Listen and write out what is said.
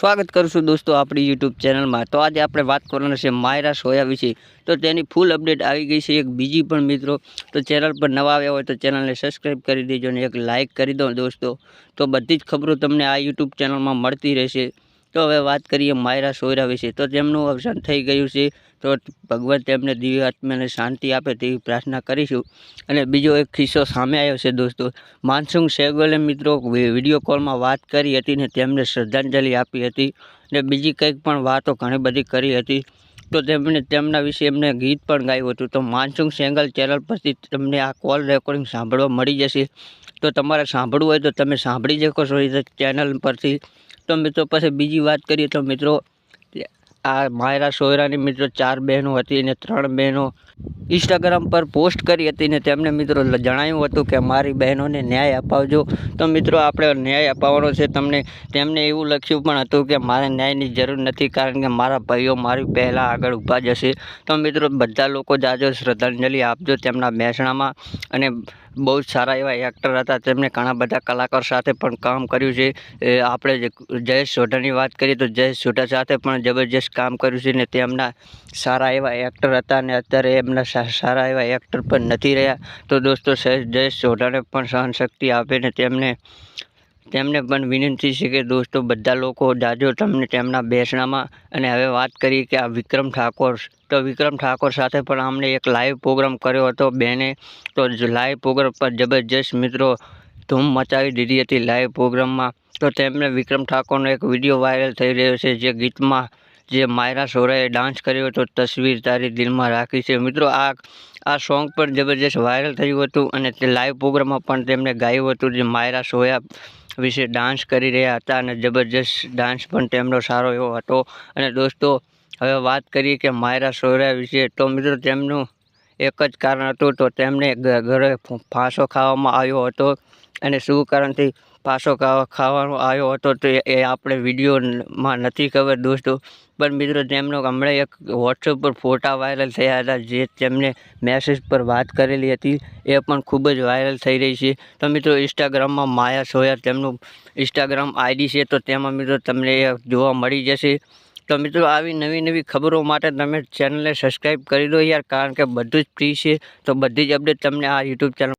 સ્વાગત કરું છું દોસ્તો આપણી યુટ્યુબ ચેનલમાં. તો આજે આપણે વાત કરવાના છે માયરા સોયા વિશે. તો તેની ફૂલ અપડેટ આવી ગઈ છે. એક બીજી પણ મિત્રો, તો ચેનલ પર નવા આવ્યા હોય તો ચેનલને સબસ્ક્રાઈબ કરી દેજો અને એક લાઇક કરી દો દોસ્તો. તો બધી જ ખબરો તમને આ યુટ્યુબ ચેનલમાં મળતી રહેશે. તો હવે વાત કરીએ માયરા સોયરા વિશે. તો તેમનું અવસાન થઈ ગયું છે. તો ભગવાન તેમને દિવ્ય આત્માને શાંતિ આપે તેવી પ્રાર્થના કરીશું. અને બીજો એક કિસ્સો સામે આવ્યો છે દોસ્તો. માનસુંગ સેગોલે મિત્રો વીડિયો કોલમાં વાત કરી હતી ને તેમને શ્રદ્ધાંજલિ આપી હતી ને બીજી કંઈક પણ વાતો ઘણી બધી કરી હતી. તો તેમણે, તેમના વિશે એમને ગીત પણ ગાયું હતું. તો માનસુંગ સેંગલ ચેનલ પરથી તમને આ કોલ રેકોર્ડિંગ સાંભળવા મળી જશે. તો તમારે સાંભળવું હોય તો તમે સાંભળી શકો છો ચેનલ પરથી. તો મિત્રો, પછી બીજી વાત કરીએ તો મિત્રો આ માયરા સોયરાની મિત્રો ચાર બહેનો હતી અને ત્રણ બહેનો ઇન્સ્ટાગ્રામ પર પોસ્ટ કરી હતી ને તેમને મિત્રો જણાવ્યું હતું કે મારી બહેનોને ન્યાય અપાવજો. તો મિત્રો આપણે ન્યાય અપાવવાનો છે. તમને તેમણે એવું લખ્યું પણ હતું કે મારે ન્યાયની જરૂર નથી કારણ કે મારા ભાઈઓ મારી પહેલાં આગળ ઊભા જશે તો મિત્રો બધા લોકો જાજો શ્રદ્ધાંજલિ આપજો તેમના બેસણામાં અને બહુ જ સારા એવા એક્ટર હતા. તેમણે ઘણા બધા કલાકાર સાથે પણ કામ કર્યું છે. આપણે જયેશ સોઢાની વાત કરીએ તો જયેશ સોઢા સાથે પણ જબરજસ્ત કામ કર્યું છે ને તેમના સારા એવા એક્ટર હતા અને અત્યારે એમના સારા એવા એક્ટર પણ નથી રહ્યા. તો દોસ્તો, જયેશ સોઢાને પણ સહનશક્તિ આપે ને તેમને તેમને પણ વિનંતી છે કે દોસ્તો, બધા લોકો જાજો તમને તેમના બેસણામાં. અને હવે વાત કરીએ કે આ વિક્રમ ઠાકોર. તો વિક્રમ ઠાકોર સાથે પણ અમને એક લાઈવ પ્રોગ્રામ કર્યો હતો બેને. તો લાઈવ પ્રોગ્રામ પર જબરજસ્ત મિત્રો ધૂમ મચાવી દીધી હતી લાઈવ પ્રોગ્રામમાં તો તેમને વિક્રમ ઠાકોરનો એક વીડિયો વાયરલ થઈ રહ્યો છે જે ગીતમાં જે માયરા સોરાએ ડાન્સ કર્યો હતો, તસવીર તારી દિલમાં રાખી છે. મિત્રો, આ આ સોંગ પણ જબરજસ્ત વાયરલ થયું હતું અને તે લાઈવ પ્રોગ્રામમાં પણ તેમણે ગાયું હતું જે માયરા સોયા વિશે ડાન્સ કરી રહ્યા હતા અને જબરજસ્ત ડાન્સ પણ તેમનો સારો એવો હતો. અને દોસ્તો, હવે વાત કરીએ કે માયરા સોયરા વિશે. તો મિત્રો, તેમનું એક જ કારણ હતું તો તેમને ઘરે ફાંસો ખાવામાં આવ્યો હતો. અને શું કારણથી ફાંસો ખાવા, ખાવાનો આવ્યો હતો તો એ આપણે વિડીયોમાં નથી ખબર દોસ્તો. પણ મિત્રો તેમનો હમણાં એક વોટ્સઅપ પર ફોટા વાયરલ થયા હતા જે તેમને મેસેજ પર વાત કરેલી હતી. એ પણ ખૂબ જ વાયરલ થઈ રહી છે. તો મિત્રો ઇન્સ્ટાગ્રામમાં માયા સોયા તેમનું ઇન્સ્ટાગ્રામ આઈડી છે તો તેમાં મિત્રો તમને એ જોવા મળી જશે. તો મિત્રો આવી નવી નવી ખબરો માટે તમે ચેનલને સબસ્ક્રાઈબ કરી દો યાર, કારણ કે બધું જ ફ્રી છે. તો બધી જ અપડેટ તમને આ યુટ્યુબ ચેનલ